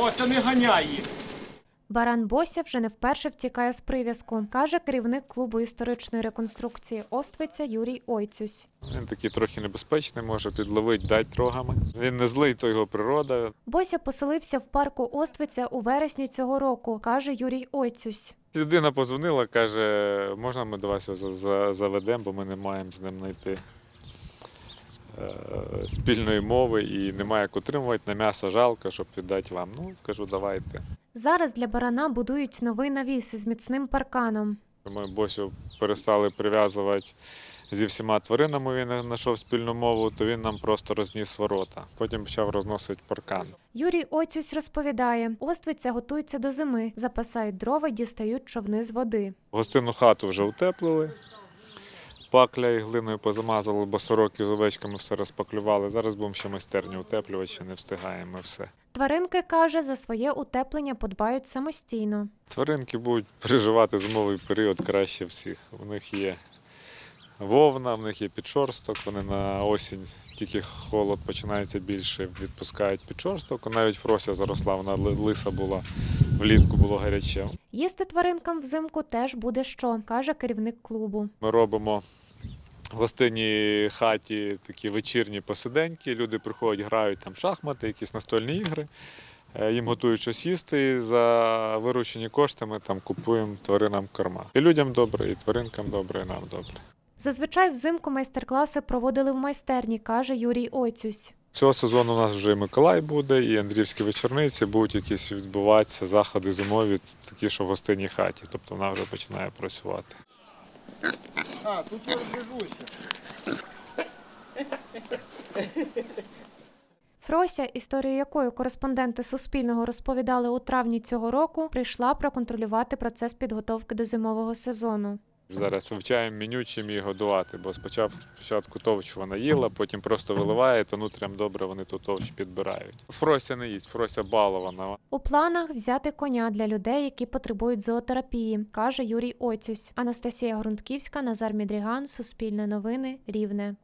Бося, не ганяй їх. Баран Бося вже не вперше втікає з прив'язку, каже керівник клубу історичної реконструкції Оствиця Юрій Ойцюсь. Він такий трохи небезпечний, може підловити, дать рогами. Він не злий, то його природа. Бося поселився в парку Оствиця у вересні цього року, каже Юрій Ойцюсь. Людина позвонила, каже, можна ми до вас його заведемо, бо ми не маємо з ним знайти спільної мови і немає як утримувати на м'ясо жалко, щоб віддати вам. Ну, кажу, давайте. Зараз для барана будують новий навіс із міцним парканом. Ми Босю перестали прив'язувати зі всіма тваринами, він знайшов спільну мову, то він нам просто розніс ворота. Потім почав розносити паркан. Юрій Ойцюсь розповідає, Оствиця готується до зими, запасають дрова, дістають човни з води. Гостинну хату вже утеплили. Пакля і глиною позамазали, бо сороки з овечками все розпаклювали. Зараз будемо ще майстерню утеплювати, ще не встигаємо все. Тваринки каже, за своє утеплення подбають самостійно. Тваринки будуть переживати зимовий період краще всіх. У них є вовна, в них є підшорсток, вони на осінь, тільки холод починається більше, відпускають підшорсток. Навіть Фрося заросла, вона лиса була, влітку було гаряче. Їсти тваринкам взимку теж буде що, каже керівник клубу. Ми робимо в гостинній хаті такі вечірні посиденьки. Люди приходять, грають там шахмати, якісь настольні ігри. Е, Їм готують щось їсти. І за виручені кошти ми там купуємо тваринам корма. І людям добре, і тваринкам добре, і нам добре. Зазвичай взимку майстер-класи проводили в майстерні, каже Юрій Ойцюсь. Цього сезону у нас вже і Миколай буде, і Андріївські вечорниці будуть якісь відбуватися заходи зимові, такі, що в гостинній хаті. Тобто вона вже починає працювати. А, тут я розбіжуся. Фрося, історію якої кореспонденти Суспільного розповідали у травні цього року, прийшла проконтролювати процес підготовки до зимового сезону. Зараз вивчаємо меню, чим її годувати, бо спочатку, спочатку товч вона їла, потім просто виливає, то нутрям добре вони ту товч підбирають. Фрося не їсть, Фрося балована. У планах взяти коня для людей, які потребують зоотерапії, каже Юрій Оцюсь. Анастасія Грунтківська, Назар Мідріган, Суспільне новини, Рівне.